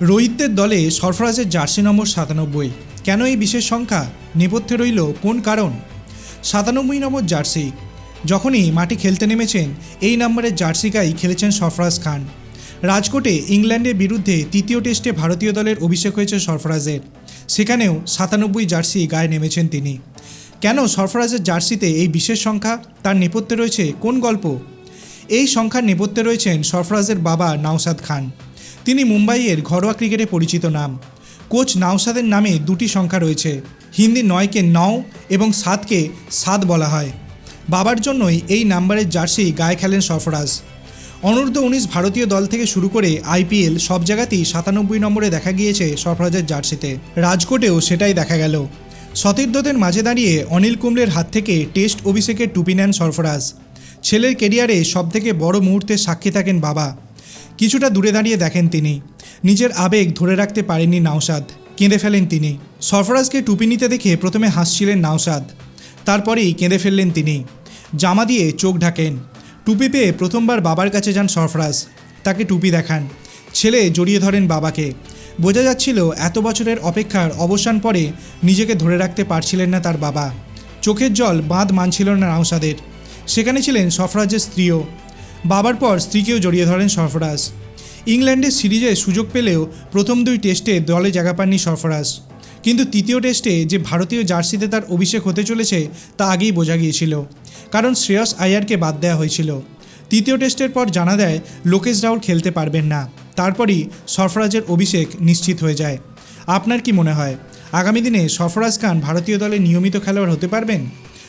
রোহিতদের দলে সরফরাজের জার্সি নম্বর সাতানব্বই। কেন এই বিশেষ সংখ্যা? নেপথ্যে রইল কোন কারণ? সাতানব্বই নম্বর জার্সি। যখনই মাঠে খেলতে নেমেছেন, এই নম্বরের জার্সি গাই খেলেছেন সরফরাজ খান। রাজকোটে ইংল্যান্ডের বিরুদ্ধে তৃতীয় টেস্টে ভারতীয় দলের অভিষেক হয়েছে সরফরাজের। সেখানেও সাতানব্বই জার্সি গায়ে নেমেছেন তিনি। কেন সরফরাজের জার্সিতে এই বিশেষ সংখ্যা? তার নেপথ্যে রয়েছে কোন গল্প? এই সংখ্যার নেপথ্যে রয়েছেন সরফরাজের বাবা নাওসাদ খান। তিনি মুম্বাইয়ের ঘরোয়া ক্রিকেটে পরিচিত নাম। কোচ নাওসাদের নামে দুটি সংখ্যা রয়েছে, হিন্দি নয়কে নও এবং সাতকে সাত বলা হয়। বাবার জন্যই এই নাম্বারের জার্সি গায়ে খেলেন সরফরাজ। অনূর্ধ্ব উনিশ ভারতীয় দল থেকে শুরু করে আইপিএল সব জায়গাতেই সাতানব্বই নম্বরে দেখা গিয়েছে সরফরাজের জার্সিতে। রাজকোটেও সেটাই দেখা গেল। সতীর্থদের মাঝে দাঁড়িয়ে অনিল কুম্বলের হাত থেকে টেস্ট অভিষেকের টুপি নেন সরফরাজ। ছেলের কেরিয়ারে সবথেকে বড় মুহূর্তের সাক্ষী থাকেন বাবা। কিছুটা দূরে দাঁড়িয়ে দেখেন তিনি। নিজের আবেগ ধরে রাখতে পারেননি নাওসাদ কেঁদে ফেলেন তিনি। সরফরাজকে টুপি নিতে দেখে প্রথমে হাসছিলেন নাওসাদ তারপরেই কেঁদে ফেললেন তিনি। জামা দিয়ে চোখ ঢাকেন। টুপি পেয়ে প্রথমবার বাবার কাছে যান সরফরাজ। তাকে টুপি দেখান। ছেলে জড়িয়ে ধরেন বাবাকে। বোঝা যাচ্ছিল এত বছরের অপেক্ষার অবসান পরে নিজেকে ধরে রাখতে পারছিলেন না তার বাবা। চোখের জল বাঁধ মানছিল না নাওসাদের সেখানে ছিলেন সফরাজের স্ত্রীও। বাবার পর স্ত্রীকেও জড়িয়ে ধরেন সরফরাজ। ইংল্যান্ডের সিরিজে সুযোগ পেলেও প্রথম দুই টেস্টে দলে জায়গা পাননি সরফরাজ। কিন্তু তৃতীয় টেস্টে যে ভারতীয় জার্সিতে তার অভিষেক হতে চলেছে, তা আগেই বোঝা গিয়েছিল। কারণ শ্রেয়স আয়ারকে বাদ দেওয়া হয়েছিল। তৃতীয় টেস্টের পর জানা দেয়, লোকেশ রাউল খেলতে পারবেন না। তারপরই সরফরাজের অভিষেক নিশ্চিত হয়ে যায়। আপনার কি মনে হয়, আগামী দিনে সরফরাজ খান ভারতীয় দলে নিয়মিত খেলোয়াড় হতে পারবেন?